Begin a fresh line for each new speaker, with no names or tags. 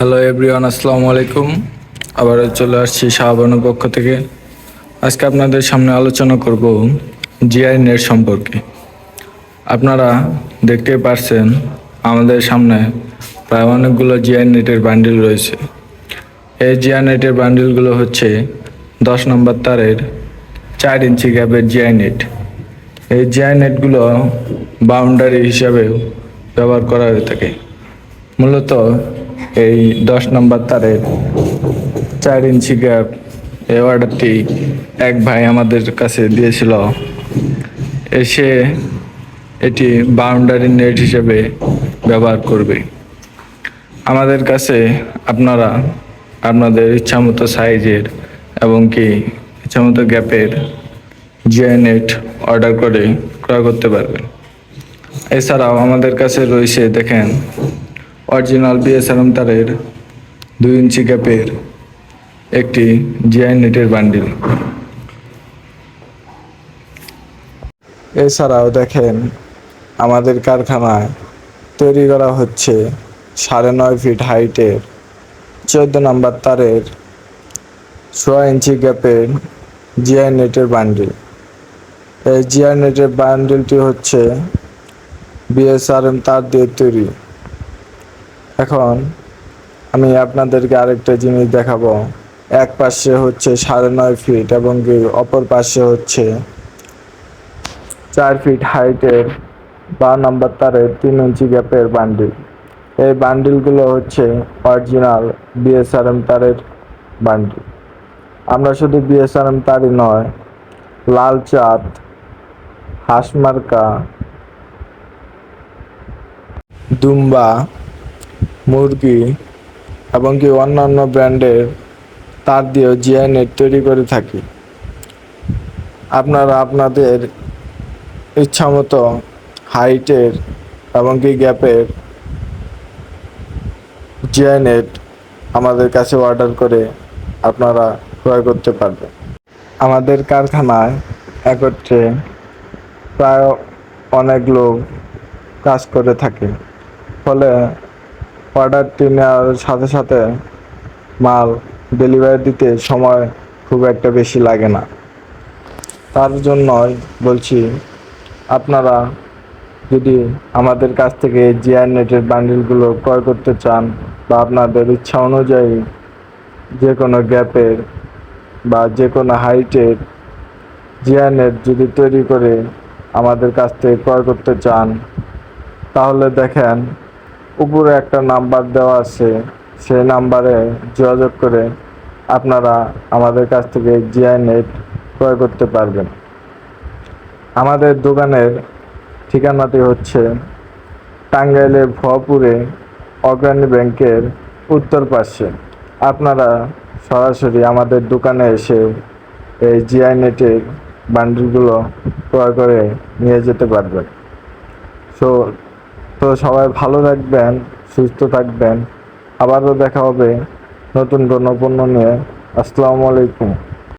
Hello everyone আসসালামু আলাইকুম আবার চলে আসছি শাহবানুর পক্ষ থেকে। আজকে আপনাদের সামনে আলোচনা করব জিআই নেট সম্পর্কে। আপনারা দেখতেই পারছেন, আমাদের সামনে প্রায় অনেকগুলো জিআই নেটের বান্ডিল রয়েছে। এই জিআই নেটের বান্ডিলগুলো হচ্ছে দশ নম্বর তারের চার ইঞ্চি গ্যাপের জিআই নেট। এই জিআই নেটগুলো বাউন্ডারি হিসাবেও ব্যবহার করা হয়ে থাকে। মূলত এই দশ নম্বর তারের চার ইঞ্চি গ্যাপ এই অর্ডারটি এক ভাই আমাদের কাছে দিয়েছিল। এসে এটি বাউন্ডারি নেট হিসেবে ব্যবহার করবে। আমাদের কাছে আপনারা আপনাদের ইচ্ছামতো সাইজের এবং কি ইচ্ছামতো গ্যাপের জিআই নেট অর্ডার করে ক্রয় করতে পারবেন। এছাড়াও আমাদের কাছে রয়েছে দেখেন অরিজিনাল বিএসআরএম তারের দুই ইঞ্চি গ্যাপের একটি জিআই নেটের বান্ডিল। এছাড়াও দেখেন, আমাদের কারখানায় তৈরি করা হচ্ছে সাড়ে নয় ফিট হাইটের চোদ্দ নম্বর তারের ছয় ইঞ্চি গ্যাপের জিআই নেটের বান্ডিল। এই জিআই নেটের বান্ডিলটি হচ্ছে বিএসআরএম তার দিয়ে তৈরি। এখন আমি আপনাদেরকে আরেকটা জিনিস দেখাবো। এক পাশে হচ্ছে সাড়ে নয় ফিট এবং অপর পাশে হচ্ছে চার ফিট হাইটের বা নম্বর তারের তিন ইঞ্চি গ্যাপের বান্ডিল এই বান্ডিলগুলো হচ্ছে অরিজিনাল বিএসআরএম তারের বান্ডিল আমরা শুধু বিএসআরএম তারই নয়, লাল চাঁদ হাঁসমার্কা দুম্বা মুরগি এবং কি অন্যান্য ব্র্যান্ডের তার দিয়েও জিআই নেট তৈরি করে থাকি। আপনারা আপনাদের ইচ্ছামতো হাইটের এবং কি গ্যাপের জিআই নেট আমাদের কাছে অর্ডার করে আপনারা ক্রয় করতে পারবেন। আমাদের কারখানায় একত্রে প্রায় অনেক লোক কাজ করে থাকে। ফলে অর্ডারটি নেওয়ার সাথে সাথে মাল ডেলিভারি দিতে সময় খুব একটা বেশি লাগে না। তার জন্যই বলছি, আপনারা যদি আমাদের কাছ থেকে জিআর নেটের বান্ডিলগুলো ক্রয় করতে চান বা আপনাদের ইচ্ছা অনুযায়ী যে কোনো গ্যাপের বা যে কোনো হাইটের জিআর নেট যদি তৈরি করে আমাদের কাছ থেকে ক্রয় করতে চান, তাহলে দেখেন উপরে একটা নাম্বার দেওয়া আছে, সেই নাম্বারে যোগাযোগ করে আপনারা আমাদের কাছ থেকে জিআই নেট ক্রয় করতে পারবেন। আমাদের দোকানের ঠিকানাটি হচ্ছে টাঙ্গাইলের ভপুরে অগ্রণী ব্যাংকের উত্তর পাশে। আপনারা সরাসরি আমাদের দোকানে এসে এই জিআই নেটের বান্ডিলগুলো ক্রয় করে নিয়ে যেতে পারবেন। সো তো সবাই ভালো থাকবেন, সুস্থ থাকবেন। আবারও দেখা হবে নতুন কোনো পণ্য নিয়ে। আসসালামু আলাইকুম।